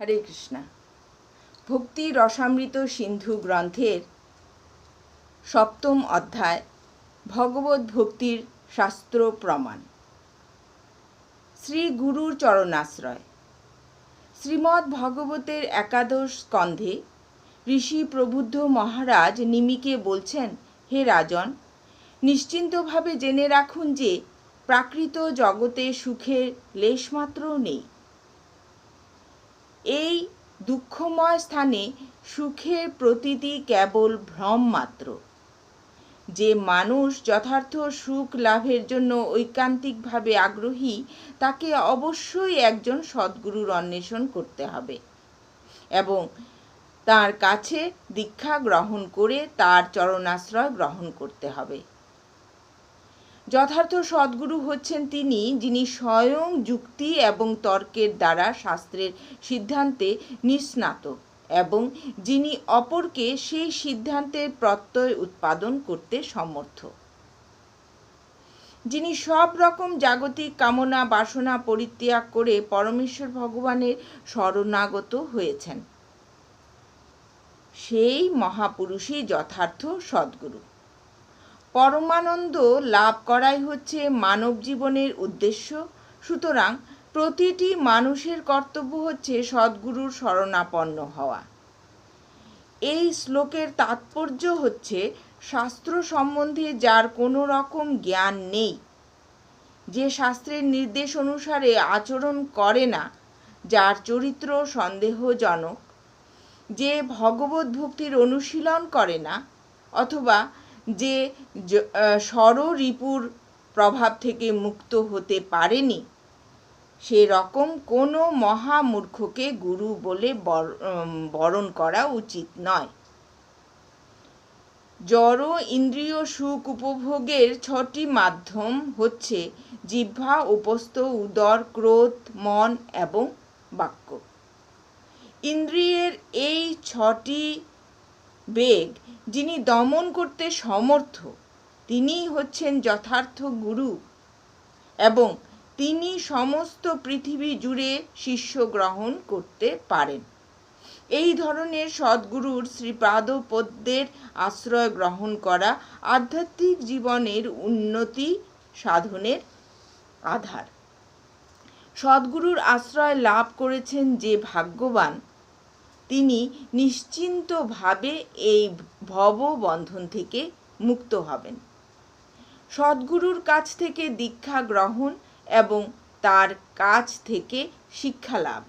হরে কৃষ্ণা। ভক্তি রসামৃত সিন্ধু গ্রন্থের সপ্তম অধ্যায় ভগবত ভক্তির শাস্ত্র প্রমাণ। শ্রী গুরুর চরণাশ্রয়। শ্রীমদ্ ভগবতের একাদশ স্কন্ধে ঋষি প্রবুদ্ধ মহারাজ নিমিকে বলছেন, হে রাজন, নিশ্চিন্তভাবে জেনে রাখুন যে প্রাকৃত জগতে সুখের লেশমাত্রও নেই। এই দুঃখময় স্থানে সুখের প্রতীতি কেবল ভ্রম মাত্র যে মানুষ যথার্থ সুখ লাভের জন্য ঐকান্তিকভাবে আগ্রহী, তাকে অবশ্যই একজন সদ্গুরুর অন্বেষণ করতে হবে এবং তার কাছে দীক্ষা গ্রহণ করে তার চরণাশ্রয় গ্রহণ করতে হবে। যথার্থ সদ্গুরু হচ্ছেন তিনি, যিনি স্বয়ং যুক্তি এবং তর্কের দ্বারা শাস্ত্রের সিদ্ধান্তে নিষ্ণাত এবং যিনি অপরকে সেই সিদ্ধান্তের প্রত্যয় উৎপাদন করতে সমর্থ। যিনি সব রকম জাগতিক কামনা, বাসনা পরিত্যাগ করে পরমেশ্বর ভগবানের শরণাগত হয়েছেন। সেই মহাপুরুষই যথার্থ সদ্গুরু। পরমানন্দ লাভ করাই হচ্ছে মানব জীবনের উদ্দেশ্য। সুতরাং প্রতিটি মানুষের কর্তব্য হচ্ছে সদ্গুরুর শরণাপন্ন হওয়া। এই শ্লোকের তাৎপর্য হচ্ছে শাস্ত্র সম্বন্ধে যার কোনো রকম জ্ঞান নেই। যে শাস্ত্রের নির্দেশ অনুসারে আচরণ করে না, যার চরিত্র সন্দেহজনক। যে ভগবত ভক্তির অনুশীলন করে না, অথবা যে রিপুর প্রভাব থেকে মুক্ত হতে পারেনি সেরকম কোনো মহামূর্খকে গুরু বলে বরণ করা উচিত নয়। জড় ইন্দ্রিয় সুখ উপভোগের ছটি মাধ্যম হচ্ছে জিহ্বা, উপস্থ, উদর, ক্রোধ, মন এবং বাক্য। ইন্দ্রিয়ের এই ছটি বেগ, যিনি দমন করতে সমর্থ, তিনিই হচ্ছেন যথার্থ গুরু এবং তিনি সমস্ত পৃথিবী জুড়ে শিষ্য গ্রহণ করতে পারেন। এই ধরনের সদ্গুরুর শ্রীপাদপদ্যের আশ্রয় গ্রহণ করা আধ্যাত্মিক জীবনের উন্নতি সাধনের আধার। সদ্গুরুর আশ্রয় লাভ করেছেন যে ভাগ্যবান তিনি নিশ্চিন্তভাবে এই ভববন্ধন থেকে মুক্ত হবেন। সদ্গুরুর কাছ থেকে দীক্ষা গ্রহণ এবং তার কাছ থেকে শিক্ষা লাভ।